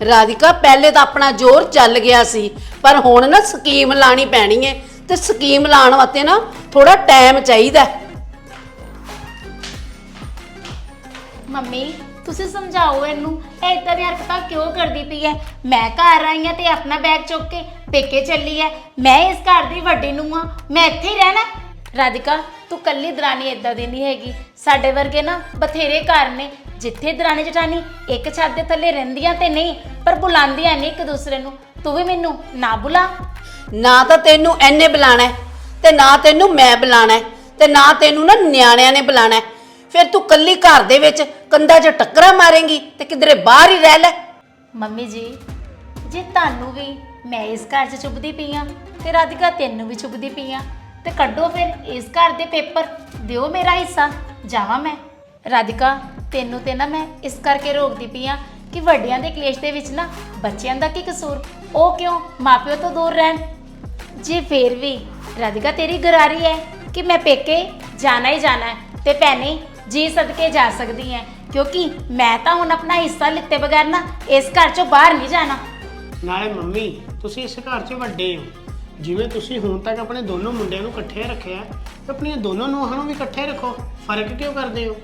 ਰਾਧਿਕਾ, ਪਹਿਲੇ ਤਾਂ ਆਪਣਾ ਜ਼ੋਰ ਚੱਲ ਗਿਆ ਸੀ, ਪਰ ਹੁਣ ਨਾ ਸਕੀਮ ਲਾਣੀ ਪੈਣੀ ਹੈ ਤੇ ਸਕੀਮ ਲਾਉਣ ਵਾਸਤੇ ਨਾ ਥੋੜਾ ਟਾਈਮ ਚਾਹੀਦਾ ਹੈ। ਮੰਮੀ, ਤੁਸੀਂ ਸਮਝਾਓ ਇਹਨੂੰ, ਇਹ ਇਦਾਂ ਦੀ ਹਰਕਤਾਂ ਕਿਉਂ ਕਰਦੀ ਪਈ ਹੈ ਮੈਂ ਘਰ ਆਈ ਹਾਂ ਤੇ ਆਪਣਾ ਬੈਗ ਚੁੱਕ ਕੇ ਪੇਕੇ ਚੱਲੀ ਹੈ ਮੈਂ ਇਸ ਘਰ ਦੀ ਵੱਡੀ ਨੂੰ ਆ, ਮੈਂ ਇੱਥੇ ਹੀ ਰਹਿਣਾ ਹੈ। ਰਾਧਿਕਾ ਤੂੰ ਕੱਲੀ ਦਰਾਨੀ ਇਦਾਂ ਦੀ ਨਹੀਂ ਹੈਗੀ। ਸਾਡੇ ਵਰਗੇ ਨਾ ਬਥੇਰੇ ਘਰ ਨੇ। ਜਿੱਥੇ ਦਰਾਣੀ ਜਟਾਣੀ ਇੱਕ ਛੱਤ ਦੇ ਥੱਲੇ ਰਹਿੰਦੀਆਂ ਤੇ ਨਹੀਂ ਪਰ ਬੁਲਾਉਂਦੀਆਂ ਨਹੀਂ ਇੱਕ ਦੂਸਰੇ ਨੂੰ। ਤੂੰ ਵੀ ਮੈਨੂੰ ਨਾ ਬੁਲਾ। ਨਾ ਤਾਂ ਤੈਨੂੰ ਐਨੇ ਬੁਲਾਣਾ ਹੈ, ਤੇ ਨਾ ਤੈਨੂੰ ਮੈਂ ਬੁਲਾਣਾ ਹੈ, ਤੇ ਨਾ ਤੈਨੂੰ ਨਾ ਨਿਆਣਿਆਂ ਨੇ ਬੁਲਾਣਾ ਹੈ। ਫਿਰ ਤੂੰ ਕੱਲੀ ਘਰ ਦੇ ਵਿੱਚ ਕੰਧਾਂ 'ਚ ਟੱਕਰਾਂ ਮਾਰੇਂਗੀ ਤੇ ਕਿਧਰੇ ਬਾਹਰ ਹੀ ਰਹਿ ਲੈ। ਮੰਮੀ ਜੀ ਜੇ ਤੁਹਾਨੂੰ ਵੀ ਮੈਂ ਇਸ ਘਰ 'ਚ ਚੁੱਭਦੀ ਪਈ ਆ ਤੇ ਰਾਧਿਕਾ ਤੈਨੂੰ ਵੀ ਚੁੱਭਦੀ ਪਈ ਆ ਤੇ ਕੱਢੋ ਫਿਰ ਇਸ ਘਰ ਦੇ ਪੇਪਰ। ਦਿਓ ਮੇਰਾ ਹਿੱਸਾ, ਜਾਵਾਂ ਮੈਂ। ਰਾਧਿਕਾ, ਤੈਨੂੰ ਤੇ ਨਾ ਮੈਂ ਇਸ ਕਰਕੇ ਰੋਕਦੀ ਪਈ ਆ ਕਿ ਵੱਡਿਆਂ ਦੇ ਕਲੇਸ਼ ਦੇ ਵਿੱਚ ਨਾ ਬੱਚਿਆਂ ਦਾ ਕੀ ਕਸੂਰ? ਉਹ ਕਿਉਂ ਮਾਪਿਓ ਤੋਂ ਦੂਰ ਰਹਿਣ? ਜੇ ਫੇਰ ਵੀ ਰਾਧਿਕਾ ਤੇਰੀ ਗਰਾਰੀ ਹੈ ਕਿ ਮੈਂ ਪੇਕੇ ਜਾਣਾ ਹੀ ਜਾਣਾ ਹੈ ਤੇ ਭੈਣੇ ਜੀ ਸਦਕੇ ਜਾ ਸਕਦੀ ਹੈ ਕਿਉਂਕਿ ਮੈਂ ਤਾਂ ਹੁਣ ਆਪਣਾ ਹਿੱਸਾ ਲਿੱਤੇ ਬਗੈਰ ਨਾ ਇਸ ਘਰ ਚੋਂ ਬਾਹਰ ਨਹੀਂ ਜਾਣਾ। ਨਾਲੇ ਮੰਮੀ, ਤੁਸੀਂ ਇਸ ਘਰ 'ਚ ਵੱਡੇ ਹੋ। ਜਿਵੇਂ ਤੁਸੀਂ ਹੁਣ ਤੱਕ ਆਪਣੇ ਦੋਨੋਂ ਮੁੰਡਿਆਂ ਨੂੰ ਇਕੱਠੇ ਰੱਖਿਆ ਤੇ ਆਪਣੀਆਂ ਦੋਨੋਂ ਨੂੰਹਾਂ ਨੂੰ ਵੀ ਇਕੱਠੇ ਰੱਖੋ। ਫ਼ਰਕ ਕਿਉਂ ਕਰਦੇ ਹੋ?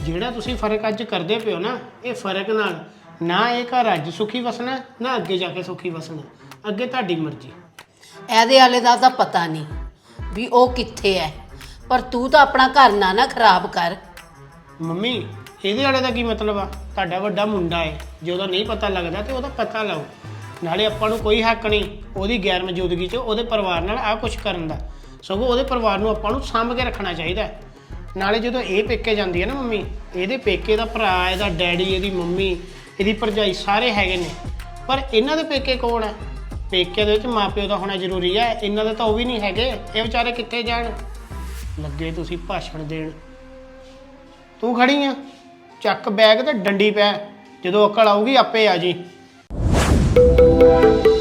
ਜਿਹੜਾ ਤੁਸੀਂ ਫ਼ਰਕ ਅੱਜ ਕਰਦੇ ਪਿਓ ਨਾ ਇਹ ਫ਼ਰਕ ਨਾਲ ਨਾ ਇਹ ਘਰ ਅੱਜ ਸੁਖੀ ਵਸਣਾ ਨਾ ਅੱਗੇ ਜਾ ਕੇ ਸੁਖੀ ਵਸਣਾ। ਅੱਗੇ ਤੁਹਾਡੀ ਮਰਜ਼ੀ। ਇਹਦੇ ਵਾਲੇ ਦਾ ਤਾਂ ਪਤਾ ਨਹੀਂ ਵੀ ਉਹ ਕਿੱਥੇ ਹੈ। ਪਰ ਤੂੰ ਤਾਂ ਆਪਣਾ ਘਰ ਨਾ ਨਾ ਖਰਾਬ ਕਰ। ਮੰਮੀ ਇਹਦੇ ਵਾਲੇ ਦਾ ਕੀ ਮਤਲਬ ਆ? ਤੁਹਾਡਾ ਵੱਡਾ ਮੁੰਡਾ ਹੈ ਜੇ ਉਹਦਾ ਨਹੀਂ ਪਤਾ ਲੱਗਦਾ ਤੇ ਉਹਦਾ ਪਤਾ ਲਾਓ। ਨਾਲੇ ਆਪਾਂ ਨੂੰ ਕੋਈ ਹੱਕ ਨਹੀਂ ਉਹਦੀ ਗੈਰ ਮੌਜੂਦਗੀ 'ਚ, ਉਹਦੇ ਪਰਿਵਾਰ ਨਾਲ ਆਹ ਕੁਝ ਕਰਨ ਦਾ। ਸਗੋਂ ਉਹਦੇ ਪਰਿਵਾਰ ਨੂੰ ਆਪਾਂ ਨੂੰ ਸਾਂਭ ਕੇ ਰੱਖਣਾ ਚਾਹੀਦਾ ਹੈ। ਨਾਲੇ ਜਦੋਂ ਇਹ ਪੇਕੇ ਜਾਂਦੀ ਹੈ ਨਾ ਮੰਮੀ, ਇਹਦੇ ਪੇਕੇ ਦਾ ਭਰਾ, ਇਹਦਾ ਡੈਡੀ, ਇਹਦੀ ਮੰਮੀ, ਇਹਦੀ ਭਰਜਾਈ ਸਾਰੇ ਹੈਗੇ ਨੇ। ਪਰ ਇਹਨਾਂ ਦੇ ਪੇਕੇ ਕੌਣ ਹੈ? ਪੇਕੇ ਦੇ ਵਿੱਚ ਮਾਪਿਓ ਦਾ ਹੋਣਾ ਜ਼ਰੂਰੀ ਹੈ, ਇਹਨਾਂ ਦੇ ਤਾਂ ਉਹ ਵੀ ਨਹੀਂ ਹੈਗੇ। ਇਹ ਵਿਚਾਰੇ ਕਿੱਥੇ ਜਾਣ? ਲੱਗੇ ਤੁਸੀਂ ਭਾਸ਼ਣ ਦੇਣ। ਤੂੰ ਖੜੀ ਆ। ਚੱਕ ਬੈਗ ਤੇ ਡੰਡੀ ਪੈ। ਜਦੋਂ ਅਕਲ ਆਊਗੀ, ਆਪੇ ਆ ਜੀ। Thank you.